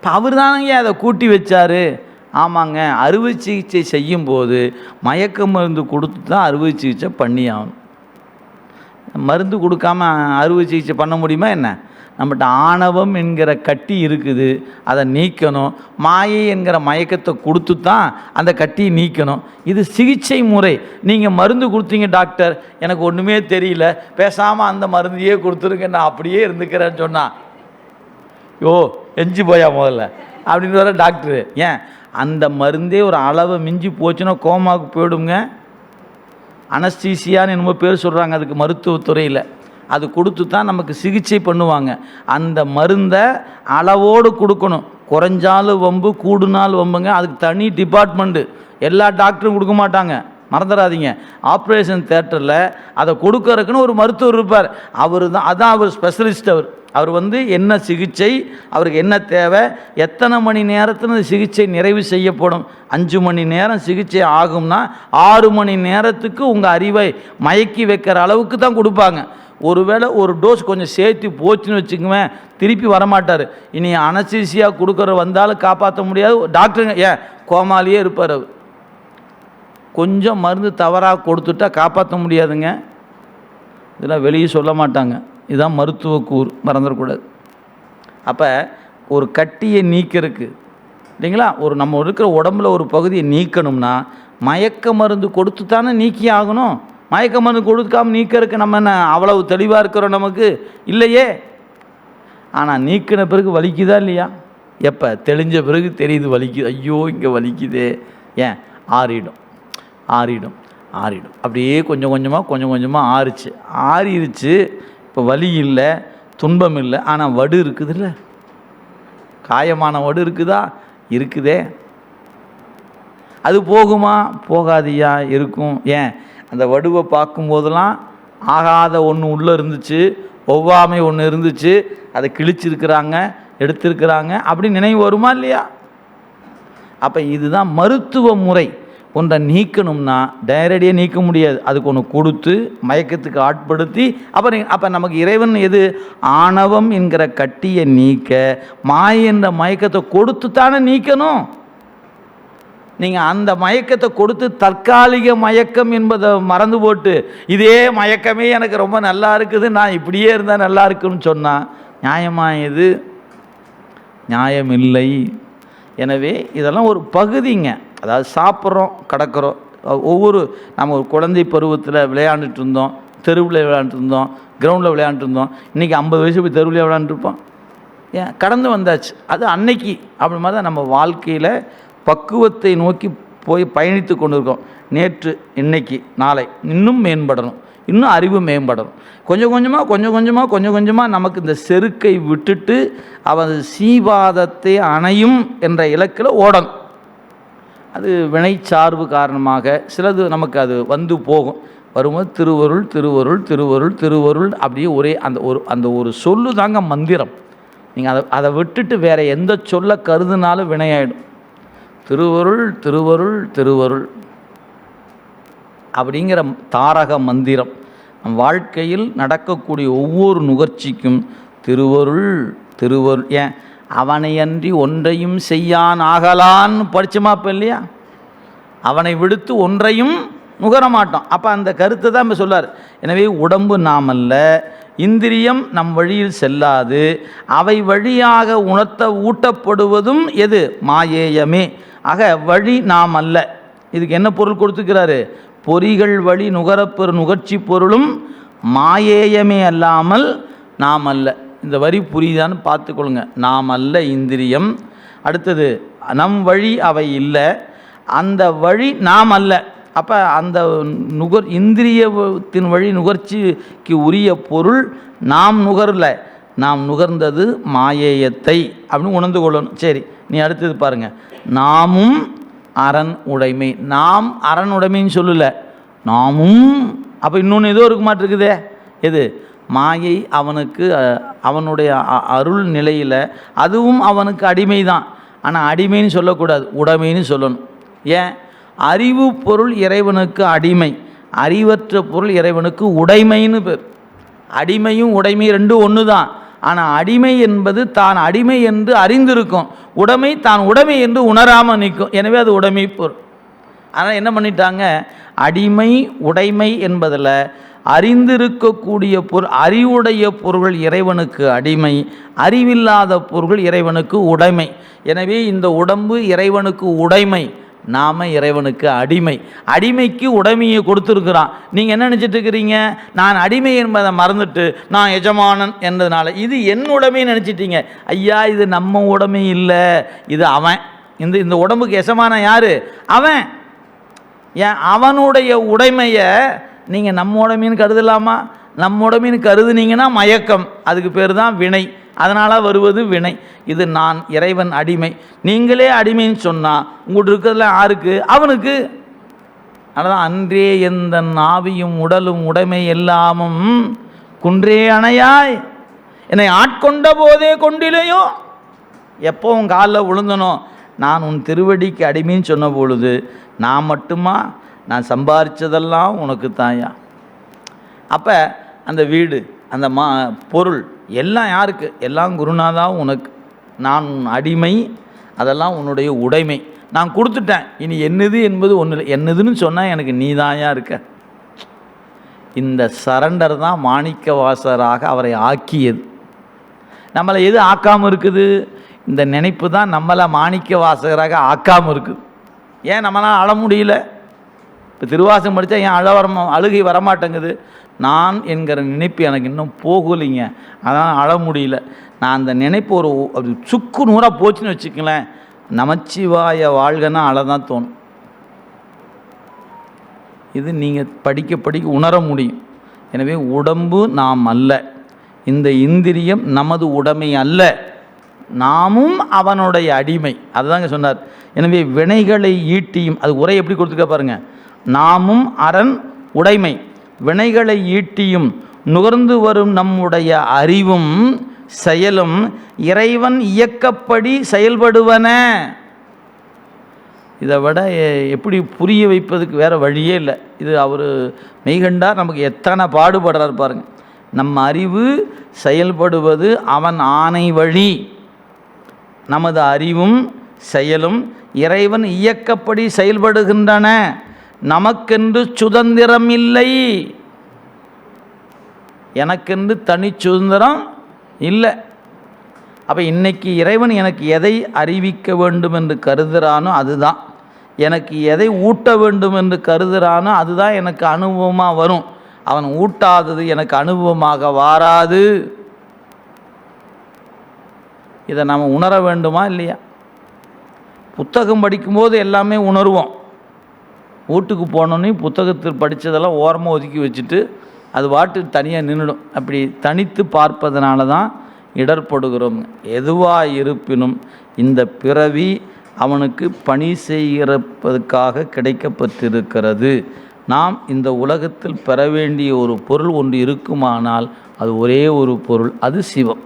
இப்போ அவர் தானங்க அதை கூட்டி வச்சாரு. ஆமாங்க அறுவை சிகிச்சை செய்யும்போது மயக்க மருந்து கொடுத்து தான் அறுவை சிகிச்சை பண்ணி ஆகணும் மருந்து கொடுக்காம அறுவை சிகிச்சை பண்ண முடியுமா என்ன? நம்மகிட்ட ஆணவம் என்கிற கட்டி இருக்குது அதை நீக்கணும். மாயை என்கிற மயக்கத்தை கொடுத்து தான் அந்த கட்டியை நீக்கணும். இது சிகிச்சை முறை. நீங்கள் மருந்து கொடுத்தீங்க டாக்டர். எனக்கு ஒன்றுமே தெரியல. பேசாமல் அந்த மருந்தையே கொடுத்துருங்க நான் அப்படியே இருந்துக்கிறேன்னு சொன்னால் யோ எஞ்சி போயா முதல்ல. அப்படின்னு வர டாக்டரு. ஏன்? அந்த மருந்தே ஒரு அளவை மிஞ்சி போச்சுன்னா கோமாவுக்கு போயிடுங்க அனஸ்தீசியான்னு என்னமோ பேர் சொல்கிறாங்க அதுக்கு மருத்துவத்துறையில். அது கொடுத்து தான் நமக்கு சிகிச்சை பண்ணுவாங்க. அந்த மருந்தை அளவோடு கொடுக்கணும். குறைஞ்சாலும் வம்பு கூடுனாலும் வம்புங்க. அதுக்கு தனி டிபார்ட்மெண்ட்டு எல்லா டாக்டரும் கொடுக்க மாட்டாங்க. மறந்துடாதீங்க. ஆப்ரேஷன் தேட்டரில் அதை கொடுக்கறதுக்குன்னு ஒரு மருத்துவர் இருப்பார். அவர் தான் அதான் அவர் ஸ்பெஷலிஸ்ட் அவர். அவர் வந்து என்ன சிகிச்சை அவருக்கு என்ன தேவை எத்தனை மணி நேரத்தில் சிகிச்சை நிறைவு செய்யப்படும்? அஞ்சு மணி நேரம் சிகிச்சை ஆகும்னா ஆறு மணி நேரத்துக்கு உங்கள் அறிவை மயக்கி வைக்கிற அளவுக்கு தான் கொடுப்பாங்க. ஒருவேளை ஒரு டோஸ் கொஞ்சம் சேர்த்து போச்சுன்னு வச்சுக்குவேன் திருப்பி வரமாட்டார். இனி அனசீசியாக கொடுக்குற வந்தாலும் காப்பாற்ற முடியாது. டாக்டருங்க ஏன்? கோமாலேயே இருப்பார் அவர். கொஞ்சம் மருந்து தவறாக கொடுத்துட்டா காப்பாற்ற முடியாதுங்க. இதெல்லாம் வெளியே சொல்ல மாட்டாங்க. இதுதான் மருத்துவ கூர் மறந்துடக்கூடாது. அப்போ ஒரு கட்டியை நீக்கிறதுக்கு இல்லைங்களா? ஒரு நம்ம இருக்கிற உடம்புல ஒரு பகுதியை நீக்கணும்னா மயக்க மருந்து கொடுத்து தானே நீக்கி ஆகணும். மயக்க மருந்து கொடுக்காம நீக்கிறதுக்கு நம்ம என்ன அவ்வளவு தெளிவாக இருக்கிறோம் நமக்கு? இல்லையே. ஆனால் நீக்கின பிறகு வலிக்குதா இல்லையா? எப்போ? தெளிஞ்ச பிறகு தெரியுது வலிக்குது ஐயோ இங்கே வலிக்குதே. ஏன்? ஆறிடும். ஆறிடும் ஆறிடும். அப்படியே கொஞ்சம் கொஞ்சமாக கொஞ்சம் கொஞ்சமாக ஆறிச்சு. ஆறிடுச்சு இப்போ வலி இல்லை துன்பம் இல்லை ஆனால் வடு இருக்குதுல்ல? காயமான வடு இருக்குதா? இருக்குதே. அது போகுமா? போகாதியா இருக்கும். ஏன்? அந்த வடுவை பார்க்கும்போதெல்லாம் ஆகாத ஒன்று உள்ளே இருந்துச்சு ஒவ்வாமை ஒன்று இருந்துச்சு அதை கிழிச்சிருக்கிறாங்க எடுத்திருக்கிறாங்க அப்படி நினைவு வருமா இல்லையா? அப்போ இதுதான் மருத்துவ முறை. ஒன்றை நீக்கணும்னா டைரடியாக நீக்க முடியாது. அதுக்கு ஒன்று கொடுத்து மயக்கத்துக்கு ஆட்படுத்தி அப்புறம் அப்போ நமக்கு இறைவன் எது? ஆணவம் என்கிற கட்டியை நீக்க மாய என்ற மயக்கத்தை கொடுத்து தானே நீக்கணும். நீங்கள் அந்த மயக்கத்தை கொடுத்து தற்காலிக மயக்கம் என்பதை மறந்து போட்டு இதே மயக்கமே எனக்கு ரொம்ப நல்லா இருக்குது நான் இப்படியே இருந்தால் நல்லா இருக்குன்னு சொன்னால் நியாயமா இது நியாயம் இல்லை எனவே இதெல்லாம் ஒரு பகுதிங்க. அதாவது சாப்பிட்றோம் கிடக்கிறோம். ஒவ்வொரு நம்ம ஒரு குழந்தை பருவத்தில் விளையாண்டுட்டு இருந்தோம் தெருவில் விளையாண்டுட்டு இருந்தோம் கிரவுண்டில் விளையாண்டுட்டு இருந்தோம். இன்றைக்கி ஐம்பது வயசு போய் தெருவில் விளையாண்டுருப்போம் ஏன்? கடந்து வந்தாச்சு. அது அன்னைக்கு அப்படி மாதிரி தான் நம்ம வாழ்க்கையில் பக்குவத்தை நோக்கி போய் பயணித்து கொண்டு இருக்கோம் நேற்று இன்னைக்கு நாளை. இன்னும் மேம்படணும். இன்னும் அறிவு மேம்படணும். கொஞ்சம் கொஞ்சமாக கொஞ்சம் கொஞ்சமாக கொஞ்சம் கொஞ்சமாக நமக்கு இந்த செருக்கை விட்டுட்டு அவன் சீவாதத்தை அணையும் என்ற இலக்கில் ஓடணும். அது வினைச்சார்பு காரணமாக சிலது நமக்கு அது வந்து போகும். வரும்போது திருவருள் திருவருள் திருவருள் திருவருள் அப்படியே ஒரே அந்த ஒரு அந்த ஒரு சொல்லு தாங்க மந்திரம். நீங்கள் அதை அதை விட்டுட்டு வேறு எந்த சொல்ல கருதுனாலும் வினையாயிடும். திருவருள் திருவருள் திருவருள் அப்படிங்கிற தாரக மந்திரம். நம் வாழ்க்கையில் நடக்கக்கூடிய ஒவ்வொரு நுகர்ச்சிக்கும் திருவருள் திருவருள் ஏன்? அவனையன்றி ஒன்றையும் செய்யான் ஆகலான்னு படிச்சோமா இப்போ இல்லையா? அவனை விடுத்து ஒன்றையும் நுகரமாட்டோம் அப்போ அந்த கருத்தை தான் இப்போ சொல்லார் எனவே உடம்பு நாம் அல்ல இந்திரியம் நம் வழியில் செல்லாது அவை வழியாக உணர்த்த ஊட்டப்படுவதும் எது? மாயேயமே. ஆக வழி நாம் அல்ல. இதுக்கு என்ன பொருள் கொடுத்துக்கிறாரு? பொறிகள் வழி நுகரப்பெரு நுகர்ச்சி பொருளும் மாயேயமே அல்லாமல் நாம் அல்ல. இந்த வரி புரியுதான்னு பார்த்துக்கொள்ளுங்க. நாம் அல்ல இந்திரியம். அடுத்தது நம் வழி அவை இல்லை. அந்த வழி நாம் அல்ல. அப்போ அந்த நுகர் இந்திரியத்தின் வழி நுகர்ச்சிக்கு உரிய பொருள் நாம் நுகரல. நாம் நுகர்ந்தது மாயேயத்தை அப்படின்னு உணர்ந்து கொள்ளணும். சரி நீ அடுத்தது பாருங்க. நாமும் அரண் உடைமை. நாம் அரண் உடைமைன்னு சொல்லலை. நாமும் அப்போ இன்னொன்று ஏதோ இருக்க மாட்டிருக்குதே. எது? மாயை அவனுக்கு அவனுடைய அ- அருள் நிலையில் அதுவும் அவனுக்கு அடிமை தான் ஆனால் அடிமைன்னு சொல்லக்கூடாது உடைமைன்னு சொல்லணும். ஏன்? அறிவு பொருள் இறைவனுக்கு அடிமை. அறிவற்ற பொருள் இறைவனுக்கு உடைமைன்னு பேர். அடிமையும் உடைமையும் ரெண்டும் ஒன்று தான் ஆனால் அடிமை என்பது தான் அடிமை என்று அறிந்திருக்கும். உடைமை தான் உடைமை என்று உணராமல் நிற்கும். எனவே அது உடைமை பொருள். ஆனால் என்ன பண்ணிட்டாங்க? அடிமை உடைமை என்பதில் அறிந்திருக்கக்கூடிய பொருள் அறிவுடைய பொருள் இறைவனுக்கு அடிமை அறிவில்லாத பொருள் இறைவனுக்கு உடைமை. எனவே இந்த உடம்பு இறைவனுக்கு உடைமை நாம இறைவனுக்கு அடிமை. அடிமைக்கு உடைமையை கொடுத்துருக்குறான். நீங்கள் என்ன நினச்சிட்டு இருக்கிறீங்க? நான் அடிமை என்பதை மறந்துட்டு நான் எஜமானன் என்றதுனால இது என் உடைமைன்னு நினச்சிட்டீங்க. ஐயா இது நம்ம உடைமை இல்லை. இது அவன். இந்த இந்த உடம்புக்கு எசமான யார்? அவன். ஏன் அவனுடைய உடைமையை நீங்கள் நம்ம மீன் கருதலாமா? நம்ம மீன் கருதுனீங்கன்னா மயக்கம். அதுக்கு பேர் தான் வினை. அதனால் வருவது வினை. இது நான் இறைவன் அடிமை. நீங்களே அடிமைன்னு சொன்னால் உங்கள்கிட்ட இருக்கிறதுல யாருக்கு? அவனுக்கு. அதான் அன்றே எந்த நாவியும் உடலும் உடைமை எல்லாமும் குன்றே அணையாய். என்னை ஆட்கொண்ட போதே கொண்டிலையோ? எப்போ உன் காலில் விழுந்தனோ? நான் உன் திருவடிக்கு அடிமைன்னு சொன்ன பொழுது நான் மட்டுமா? நான் சம்பாதிச்சதெல்லாம் உனக்கு தாயா அப்போ அந்த வீடு அந்த மா பொருள் எல்லாம் யாருக்கு? எல்லாம் குருநாதா உனக்கு. நான் உன் அடிமை அதெல்லாம் உன்னுடைய உடைமை. நான் கொடுத்துட்டேன். இனி என்னது என்பது ஒன்று இல்லை. என்னதுன்னு சொன்னால் எனக்கு நீதாயா இருக்க. இந்த சரண்டர் தான் மாணிக்க வாசராக அவரை ஆக்கியது. நம்மளை எது ஆக்காமல் இருக்குது? இந்த நினைப்பு தான் நம்மளை மாணிக்க வாசகராக ஆக்காமல் இருக்குது. ஏன் நம்மளால் அழ முடியல? இப்போ திருவாசகம் படித்தா ஏன் அழ வர அழுகை வரமாட்டேங்குது? நான் என்கிற நினைப்பு எனக்கு இன்னும் போகலைங்க. அதான் அழ முடியல. நான் அந்த நினைப்பு ஒரு அப்படி சுக்கு நூறாக போச்சுன்னு வச்சுக்கங்களேன். நமச்சிவாய வாழ்கன்னா அழ தான் தோணும். இது நீங்கள் படிக்க படிக்க உணர முடியும். எனவே உடம்பு நாம் அல்ல. இந்த இந்திரியம் நமது உடைமை அல்ல. நாமும் அவனுடைய அடிமை. அதுதாங்க சொன்னார். எனவே வினைகளை ஈட்டியும் அது உரை எப்படி கொடுத்துருக்க பாருங்கள் நாமும் அரண் உடைமை. வினைகளை ஈட்டியும் நுகர்ந்து வரும் நம்முடைய அறிவும் செயலும் இறைவன் இயக்கப்படி செயல்படுவன. இதை விட எப்படி புரிய வைப்பதுக்கு வேறு வழியே இல்லை. இது அவர் மெய்கண்டார் நமக்கு எத்தனை பாடுபடுறார் பாருங்க. நம்ம அறிவு செயல்படுவது அவன் ஆணை வழி. நமது அறிவும் செயலும் இறைவன் இயக்கப்படி செயல்படுகின்றன. நமக்கென்று சுதந்திரம் இல்லை எனக்கென்று தனி சுதந்திரம் இல்லை. அப்போ இன்றைக்கி இறைவன் எனக்கு எதை அறிவிக்க வேண்டும் என்று கருதுகிறானோ அதுதான். எனக்கு எதை ஊட்ட வேண்டும் என்று கருதுகிறானோ அதுதான் எனக்கு அனுபவமாக வரும். அவன் ஊட்டாதது எனக்கு அனுபவமாக வாராது. இதை நாம் உணர வேண்டுமா இல்லையா? புத்தகம் படிக்கும்போது எல்லாமே உணர்வோம். வீட்டுக்கு போனோன்னே புத்தகத்தில் படித்ததெல்லாம் ஓரமாக ஒதுக்கி வச்சுட்டு அது வாட்டு தனியாக நின்றுடும். அப்படி தனித்து பார்ப்பதனால தான் இடர்படுகிறோம். எதுவாக இருப்பினும் இந்த பிறவி அவனுக்கு பணி செய்கிறப்பதற்காக கிடைக்கப்பட்டிருக்கிறது. நாம் இந்த உலகத்தில் பெற வேண்டிய ஒரு பொருள் ஒன்று இருக்குமானால் அது ஒரே ஒரு பொருள் அது சிவம்.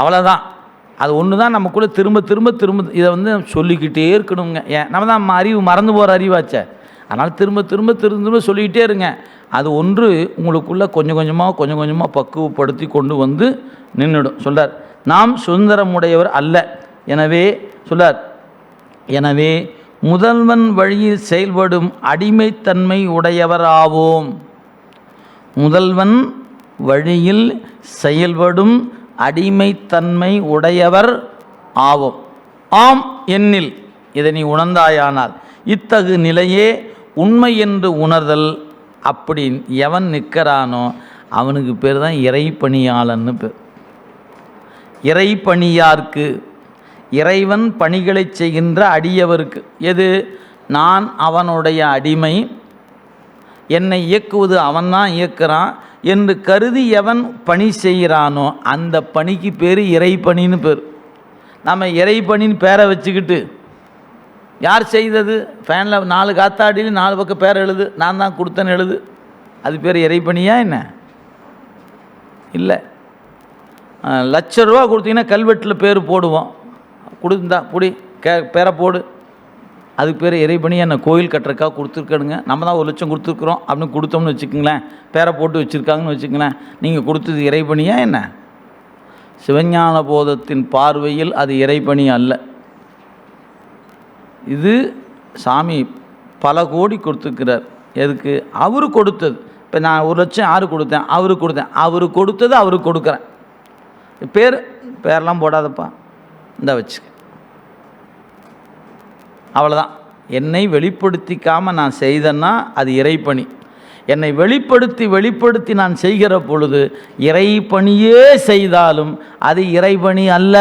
அவ்வளோதான் அது ஒன்று தான் நமக்குள்ளே திரும்ப திரும்ப திரும்ப இதை வந்து சொல்லிக்கிட்டே இருக்கணுங்க. ஏன்? நம்ம தான் நம்ம அறிவு மறந்து போகிற அறிவாச்சே. அதனால் திரும்ப திரும்ப திரும்ப திரும்ப சொல்லிக்கிட்டே இருங்க. அது ஒன்று உங்களுக்குள்ளே கொஞ்சம் கொஞ்சமாக கொஞ்சம் கொஞ்சமாக பக்குவப்படுத்தி கொண்டு வந்து நின்றுடும் சொல்கிறார் நாம் சுதந்திரமுடையவர் அல்ல. எனவே சொல்கிறார் எனவே முதல்வன் வழியில் செயல்படும் அடிமைத்தன்மை உடையவராவோம் முதல்வன் வழியில் செயல்படும் அடிமைத்தன்மை உடையவர் ஆவோம். ஆம் என்னில் இதை நீ உணர்ந்தாயானால் இத்தகு நிலையே உண்மை என்று உணர்தல் அப்படி எவன் நிற்கிறானோ அவனுக்கு பேர் தான் இறைப்பணியாளன்னு பேர். இறைப்பணியார்க்கு இறைவன் பணிகளை செய்கின்ற அடியவருக்கு எது? நான் அவனுடைய அடிமை என்னை இயக்குவது அவன்தான் இயக்குறான் என்று கருதி எவன் பணி செய்கிறானோ அந்த பணிக்கு பேர் இறைப்பணின்னு பேர். நம்ம இறைப்பணின்னு பேரை வச்சுக்கிட்டு யார் செய்தது? ஃபேனில் நாலு காத்தாடியில் நாலு பக்கம் பேர் எழுது நான் தான் கொடுத்தேன்னு எழுது. அது பேர் இறைப்பணியா என்ன? இல்லை. லட்ச ரூபா கொடுத்தீங்கன்னா கல்வெட்டில் பேர் போடுவோம். கொடுந்தா புடி கே பேரை போடு. அதுக்கு பேர் இறைப்பணி என்ன கோயில் கட்டுறக்கா கொடுத்துருக்கணுங்க நம்ம தான் ஒரு லட்சம் கொடுத்துருக்குறோம் அப்படின்னு கொடுத்தோம்னு வச்சுக்கோங்களேன். பேரை போட்டு வச்சுருக்காங்கன்னு வச்சுக்கங்களேன். நீங்கள் கொடுத்தது இறைப்பணியா என்ன? சிவஞான போதத்தின் பார்வையில் அது இறைபணி அல்ல. இது சாமி பல கோடி கொடுத்துருக்கிறார். எதுக்கு? அவரு கொடுத்தது. இப்போ நான் ஒரு லட்சம் யாரு கொடுத்தேன்? அவருக்கு கொடுத்தேன். அவரு கொடுத்தது அவருக்கு கொடுக்குறேன். பேர் பேரெல்லாம் போடாதப்பா. இந்த வச்சுக்க. அவ்வளோதான் என்னை வெளிப்படுத்திக்காமல் நான் செய்தேன்னா அது இறைப்பணி. என்னை வெளிப்படுத்தி வெளிப்படுத்தி நான் செய்கிற பொழுது இறைப்பணியே செய்தாலும் அது இறைப்பணி அல்ல.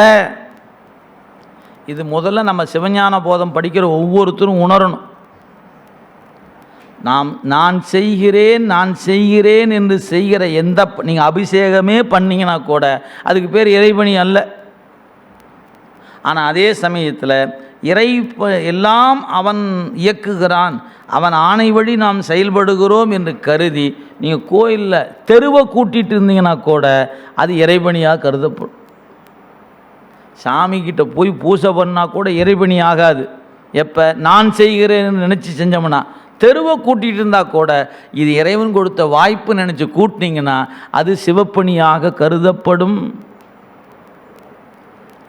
இது முதல்ல நம்ம சிவஞான போதம் படிக்கிற ஒவ்வொருத்தரும் உணரணும். நாம் நான் செய்கிறேன் நான் செய்கிறேன் என்று செய்கிற எந்த நீங்கள் அபிஷேகமே பண்ணிங்கன்னா கூட அதுக்கு பேர் இறைபணி அல்ல. ஆனால் அதே சமயத்தில் இறை எல்லாம் அவன் இயக்குகிறான். அவன் ஆணை வழி நாம் செயல்படுகிறோம் என்று கருதி நீங்கள் கோயிலில் தெருவை கூட்டிகிட்டு இருந்தீங்கன்னா கூட அது இறைபணியாக கருதப்படும். சாமிக்கிட்ட போய் பூஜை பண்ணால் கூட இறைபணி ஆகாது. எப்போ? நான் செய்கிறேன்னு நினச்சி செஞ்சோம்னா தெருவை கூட்டிகிட்டு இருந்தால் கூட இது இறைவன் கொடுத்த வாய்ப்பு நினச்சி கூட்டினீங்கன்னா அது சிவப்பணியாக கருதப்படும்.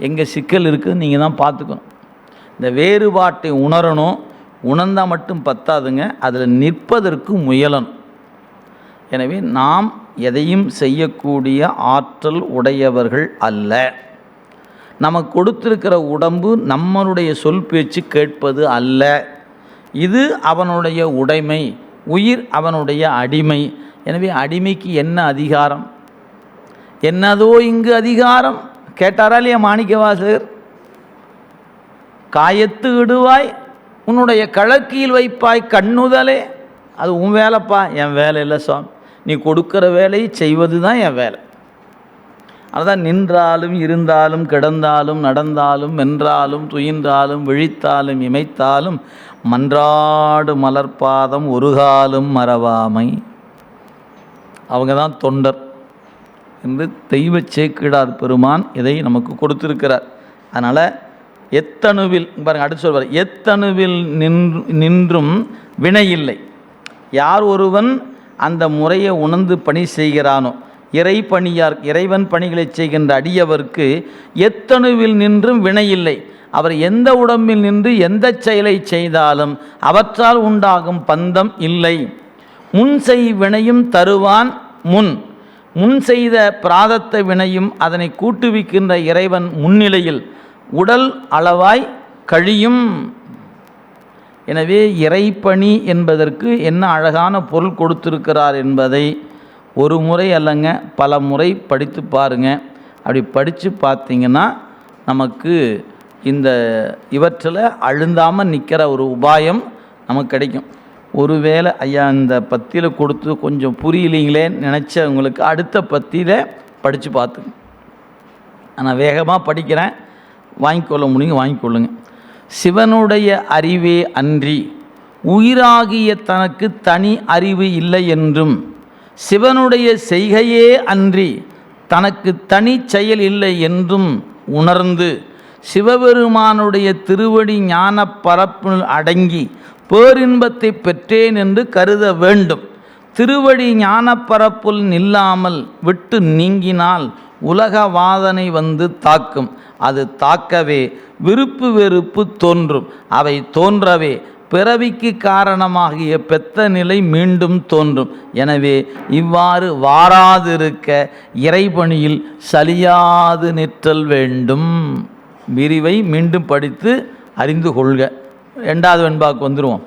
எங்கே சிக்கல் இருக்குதுன்னு நீங்கள் தான் பார்த்துக்கணும். இந்த வேறுபாட்டை உணரணும் உணர்ந்தால் மட்டும் பத்தாதுங்க அதில் நிற்பதற்கு முயலணும். எனவே நாம் எதையும் செய்யக்கூடிய ஆற்றல் உடையவர்கள் அல்ல. நமக்கு கொடுத்திருக்கிற உடம்பு நம்மளுடைய சொல் பேச்சு கேட்பது அல்ல. இது அவனுடைய உடைமை உயிர் அவனுடைய அடிமை. எனவே அடிமைக்கு என்ன அதிகாரம்? என்னதோ இங்கு அதிகாரம். கேட்டாரா இல்லையா மாணிக்கவாசகர்? காயத்து இடுவாய் உன்னுடைய கழக்கியில் வைப்பாய் கண்ணுதலே. அது உன் வேலைப்பா என் வேலை இல்லை சுவாமி. நீ கொடுக்குற வேலையை செய்வது தான் என் வேலை. அதுதான் நின்றாலும் இருந்தாலும் கிடந்தாலும் நடந்தாலும் வென்றாலும் துயின்றாலும் விழித்தாலும் இமைத்தாலும் மன்றாடு மலர்பாதம் ஒரு காலும் மறவாமை. அவங்க தான் தொண்டர் என்று தெய்வ சேக்கிடார் பெருமான் இதை நமக்கு கொடுத்திருக்கிறார். அதனால் எத்தணுவில் பாருங்க அடுத்து சொல்வார். எத்தணுவில் நின்று நின்றும் வினை இல்லை. யார் ஒருவன் அந்த முறையை உணர்ந்து பணி செய்கிறானோ இறை பணியார் இறைவன் பணிகளை செய்கின்ற அடியவர்க்கு எத்தணுவில் நின்றும் வினை இல்லை. அவர் எந்த உடம்பில் நின்று எந்த செயலை செய்தாலும் அவற்றால் உண்டாகும் பந்தம் இல்லை. முன் செய் வினையும் தருவான் முன். முன் செய்த பிராதத்த வினையும் அதனை கூட்டுவிக்கின்ற இறைவன் முன்னிலையில். உடல் அளவாய் கழியும். எனவே இறைப்பணி என்பதற்கு என்ன அழகான பொருள் கொடுத்திருக்கிறார் என்பதை ஒரு முறை அல்லங்க பல முறை படித்து பாருங்கள் அப்படி படித்து பார்த்தீங்கன்னா நமக்கு இந்த இவற்றில் அழுந்தாமல் நிற்கிற ஒரு உபாயம் நமக்கு கிடைக்கும். ஒருவேளை ஐயா இந்த பத்தியில் கொடுத்து கொஞ்சம் புரியலீங்களே நினச்சவங்களுக்கு அடுத்த பத்தியில் படித்து பார்த்துங்க நான் வேகமாக படிக்கிறேன். வாங்கிக்கொள்ள முடியுங்க வாங்கிக்கொள்ளுங்க. சிவனுடைய அறிவே அன்றி உயிராகிய தனக்கு தனி அறிவு இல்லை என்றும் சிவனுடைய செய்கையே அன்றி தனக்கு தனி செயல் இல்லை என்றும் உணர்ந்து சிவபெருமானுடைய திருவடி ஞான பரப்பில் அடங்கி பேரின்பத்தை பெற்றேன் என்று கருத வேண்டும். திருவடி ஞானப்பரப்புல் நில்லாமல் விட்டு நீங்கினால் உலக வாதனை வந்து தாக்கும். அது தாக்கவே விருப்பு வெறுப்பு தோன்றும். அவை தோன்றவே பிறவிக்கு காரணமாகிய பெத்த நிலை மீண்டும் தோன்றும். எனவே இவ்வாறு வாராதிருக்க இறைபணியில் சலியாது நிற்றல் வேண்டும். விரிவை மீண்டும் படித்து அறிந்து கொள்க. ரெண்டாவது வெண்பாக்கு வந்துடுவோம்